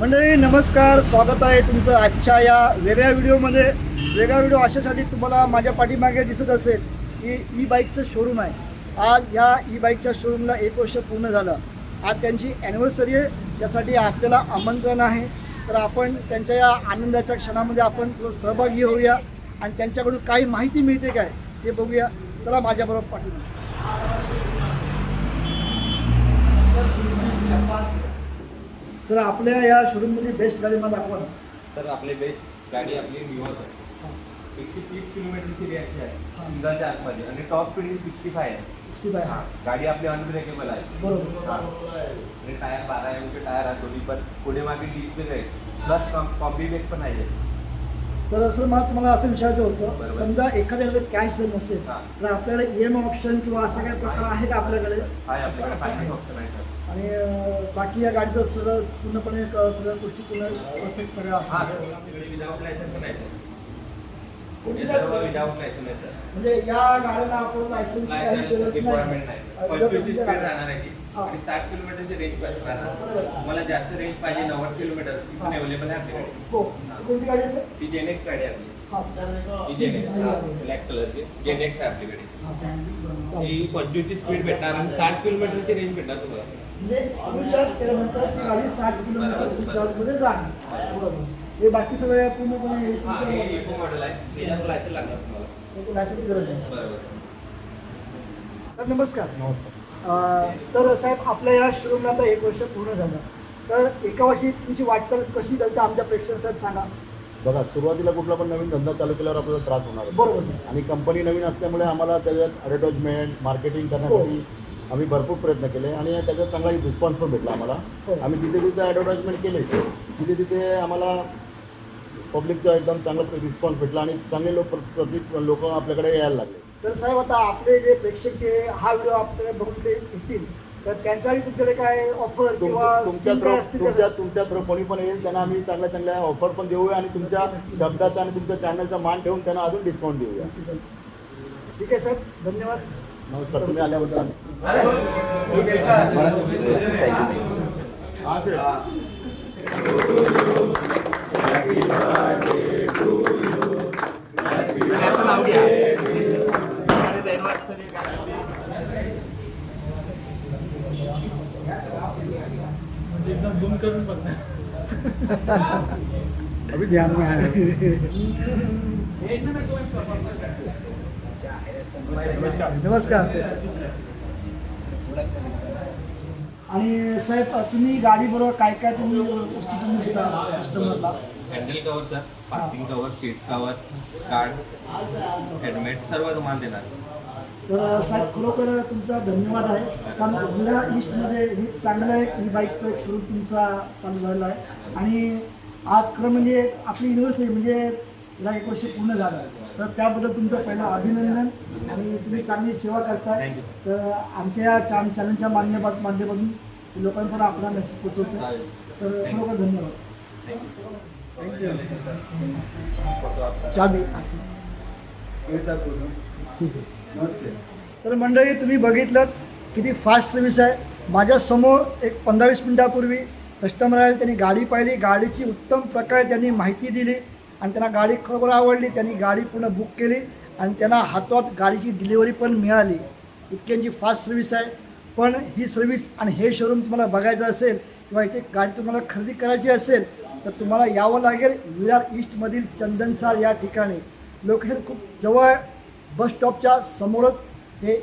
मंडळी नमस्कार. स्वागत आहे तुमचं आजच्या या वेगळ्या व्हिडिओमध्ये. वेगळा व्हिडिओ अशासाठी तुम्हाला माझ्या पाठीमागे दिसत असेल की ई बाईकचं शोरूम आहे. आज या ई बाईकच्या शोरूमला एक वर्ष पूर्ण झालं. आज त्यांची ॲनिव्हर्सरी आहे. त्यासाठी आपल्याला आमंत्रण आहे. तर आपण त्यांच्या या आनंदाच्या क्षणामध्ये आपण सहभागी होऊया. आणि त्यांच्याकडून काही माहिती मिळते काय ते बघूया. चला माझ्याबरोबर पाठवूया तर आपल्या या शोरूममध्ये बेस्ट गाडी मला दाखवा तर आपले बेस्ट गाडी आपली निवड आहे. एकशे तीस किलोमीटरची रेंज आहे. सिंगलच्या आतमध्ये. आणि टॉप स्पीड सिक्स्टी फाय आहे. सिक्स्टी फाय हा, गाडी आपली अनब्रेकेबल आहे. बरोबर. हा. आणि टायर बारा एमचे टायर आहे दोन्ही पण पुढे मागे डिस्प्ले आहे. प्लस कॉम्बी ब्रेक पण आहे. तर असं मला तुम्हाला असं विचारायचं होतं. समजा एखाद्याकडे कॅश जर नसेल. तर आपल्याकडे ई एम ऑप्शन किंवा असा काही प्रकार आहे का आपल्याकडे सर आणि बाकी या गाडीचं सगळं पूर्णपणे सगळ्या गोष्टी पूर्ण परफेक्ट सगळ्या म्हणजे या गाड्यांना आपण लायसन्स ती. साठ किलोमीटरची रेंज राहणार. तुम्हाला जास्त रेंज पाहिजे नव्वद किलोमीटर. ती पण अवेलेबल आहे हो. कोणती गाडी सर? ती जेनेक्स गाडी आहे आपली. जेनेक्स ब्लॅक कलरची जेनेक्स आहे आपल्याकडे. ही. पंचवीसची स्पीड भेटणार आणि साठ किलोमीटरची रेंज भेटणार तुम्हाला. म्हणजे रिचार्ज केल्यानंतर ती गाडी साठ किलोमीटर रिचार्जमध्ये जाणार बरोबर. हे बाकी सगळे पूर्णपणे हे हा हे मॉडेल आहे. लायसन लागणार तुम्हाला. हे लायसन्सची गरज आहे. बरोबर. तर नमस्कार. अं, तर साहेब आपल्या या शोरूमला आता एक वर्ष पूर्ण झालं. तर एका वर्षी तुमची वाटचाल कशी झाली तर आमच्या प्रेक्षक साहेब सांगा. बघा सुरुवातीला कुठला पण नवीन धंदा चालू केल्यावर आपल्याला त्रास होणार. बरोबर सर. आणि कंपनी नवीन असल्यामुळे आम्हाला त्याच्यात ॲडव्हर्टाइजमेंट मार्केटिंग करण्यासाठी आम्ही भरपूर प्रयत्न केले आणि त्याच्यात चांगला रिस्पॉन्स पण भेटला आम्हाला. हो. आम्ही तिथे तिथे ॲडव्हर्टाइजमेंट केले तिथे तिथे आम्हाला पब्लिकचा एकदम चांगला रिस्पॉन्स भेटला आणि चांगले लोक प्रति लोक आपल्याकडे यायला लागले. तर साहेब आता आपले जे प्रेक्षक जे हा व्हिडिओ आपल्याला बघून ते येतील. तर त्यांच्यासाठी तुमच्याकडे काय ऑफर किंवा तुमच्या तुमच्या तुमच्या थ्रो कोणी पण येईल त्यांना आम्ही चांगल्या चांगल्या ऑफर पण देऊया आणि तुमच्या शब्दाचा आणि तुमच्या चॅनलचा मान ठेवून त्यांना अजून डिस्काउंट देऊया. ठीक आहे सर धन्यवाद. नमस्कार तुम्ही आल्याबद्दल हा सर अभी ध्यान में आया नमस्कार आणि साहेब तुम्ही गाडी बरोबर काय काय तुम्ही वस्तू तुम्ही देता कस्टमरला handle cover sir parking cover seat cover card helmet सर्व तुम्हाला देणार. तर साहेब खरोखर तुमचा धन्यवाद आहे. कारण विरा ईस्टमध्ये हे चांगलं आहे ही बाईकचं एक शोरूम तुमचा चालू झालेला आहे. आणि आज खरं म्हणजे आपली युनिव्हर्सिटी म्हणजे याला एक वर्ष पूर्ण झालं. तर त्याबद्दल तुमचं पहिलं अभिनंदन आणि तुम्ही चांगली सेवा करताय. तर आमच्या या चॅन चॅनलच्या माध्यमा माध्यमातून लोकांपर्यंत आपला मेसेज पोचवतो चालेल. तर खरोखर धन्यवाद. चाबी ठीक आहे. तर मंडळी तुम्ही बघितलं किती फास्ट सर्व्हिस आहे. माझ्यासमोर एक पंधरा वीस मिनटापूर्वी कस्टमर आहे त्यांनी गाडी पाहिली. गाडीची उत्तम प्रकारे त्यांनी माहिती दिली. आणि त्यांना गाडी खरोखर आवडली त्यांनी गाडी पूर्ण बुक केली आणि त्यांना हातात गाडीची डिलिव्हरी पण मिळाली. इतक्यांची फास्ट सर्व्हिस आहे. पण ही सर्व्हिस आणि हे शोरूम तुम्हाला बघायचं असेल किंवा इथे गाडी तुम्हाला खरेदी करायची असेल तर तुम्हाला यावं लागेल विरार ईस्टमधील चंदनसार या ठिकाणी. लोकेशन खूप जवळ बस स्टॉपच्या समोरच हे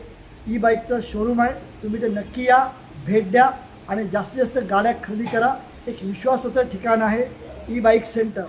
ई बाईकचं शोरूम आहे. तुम्ही ते नक्की या भेट द्या आणि जास्तीत जास्त गाड्या खरेदी करा. एक विश्वासाचं ठिकाण आहे. E bike centre.